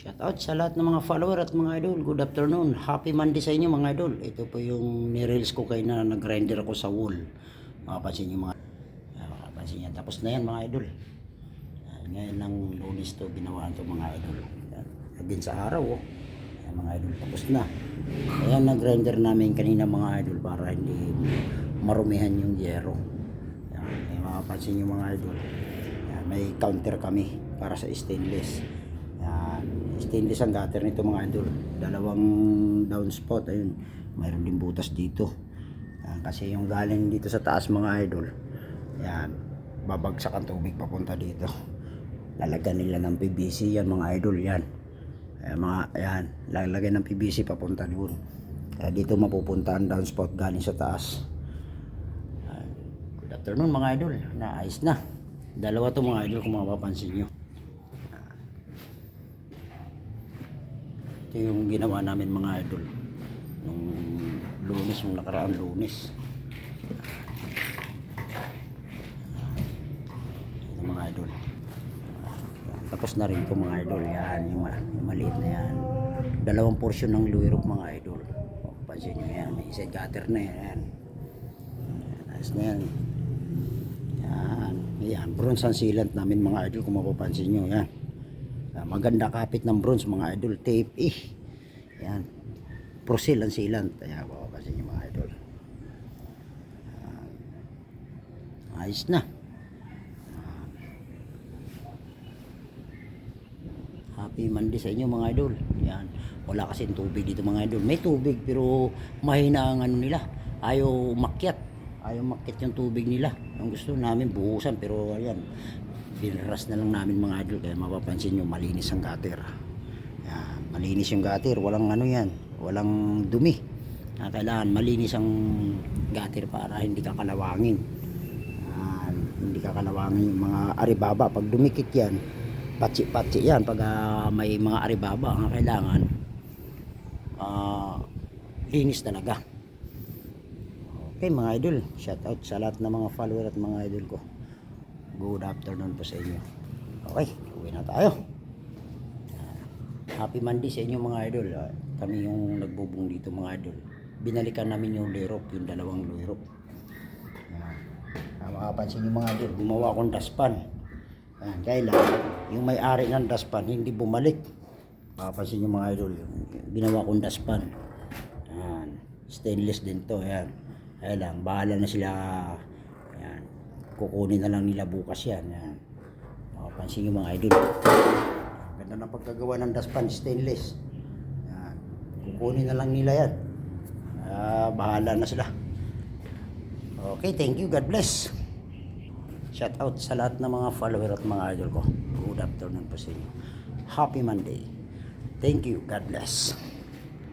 Shout out sa lahat ng mga follower at mga idol. Good afternoon. Happy Monday sa inyo mga idol. Ito po yung nirels ko kayo na nag-grinder ako sa wall. Makapansin nyo mga... Ah, makapansin yan. Tapos na yan mga idol. Ah, ngayon ng lunis to ginawa to mga idol. Again sa araw oh. Yan, mga idol. Tapos na. Ayan nag-grinder namin kanina mga idol para hindi marumihan yung yero. Yan. Yan, makapansin nyo mga idol. Yan, may counter kami para sa stainless. Yan. Stainless ang gutter nito mga idol. Dalawang downspout. Ayun. Mayroon din butas dito. Yan. Kasi yung galing dito sa taas mga idol. Yan. Babagsak ang tubig papunta dito. Lalagyan nila ng PVC yan mga idol. Yan. Ayan, mga, ayan. Lalagyan ng PVC papunta doon. Kaya dito mapupunta ang downspout galing sa taas. Good afternoon mga idol. Naayos na. Dalawa to mga idol kung mapapansin nyo. Ito yung ginawa namin mga idol. Nung lunes, nung nakaraang lunes. Ito mga idol. Tapos na rin ito mga idol. Yan, yung, yung maliit na yan. Dalawang portion ng luirok mga idol. O, Pansin nyo yan. May isa gutter na yan. Yan. Na yan. Yan. Yan. Bronze ang sealant namin mga idol kung mapapansin nyo. Yan. Ah, maganda kapit ng bronze mga idol. Tape eh. Yan. Prosil ang sealant. Ayan, mapapansin nyo mga idol. Yan. Ayos na. Happy Monday sa inyo mga idol. Yan. Wala kasi tubig dito mga idol. May tubig pero mahina ang ano nila. Ayaw makyat. Ayaw makyat yung tubig nila. Ang gusto namin buhusan pero ayan. Binras na lang namin mga idol. Kaya mapapansin nyo malinis ang gutter. Yan. Malinis yung gutter. Walang ano yan. Walang dumi. Ah, Kailangan malinis ang gutter para hindi ka kalawangin. Yan. Hindi ka kalawangin yung mga aribaba. Pag dumikit yan, patsi-patsi yan pag ah, may mga aribaba ang kailangan ah, linis talaga okay mga idol shout out sa lahat ng mga follower at mga idol ko good afternoon po sa inyo okay uwi na tayo Ah, happy monday sa inyo mga idol Ah, kami yung nagbubong dito mga idol binalikan namin yung lirop yung dalawang lirop Yan. Ah, makapansin nyo mga idol gumawa akong daspan Ayan, kailan yung may-ari ng daspan hindi bumalik. Papansin niyo mga idol, ginawa kong daspan. Ayan, stainless din to, ayan. Ayan lang, bahala na sila. Kukunin na lang nila bukas yan. Ayan. Papansin niyo mga idol. Ganda ng pagkagawa ng daspan, stainless. Ayan, kukunin na lang nila yan. Ah, bahala na sila. Okay, thank you. God bless. Shout out sa lahat ng mga follower at mga idol ko. Good afternoon po sa inyo. Happy Monday. Thank you. God bless.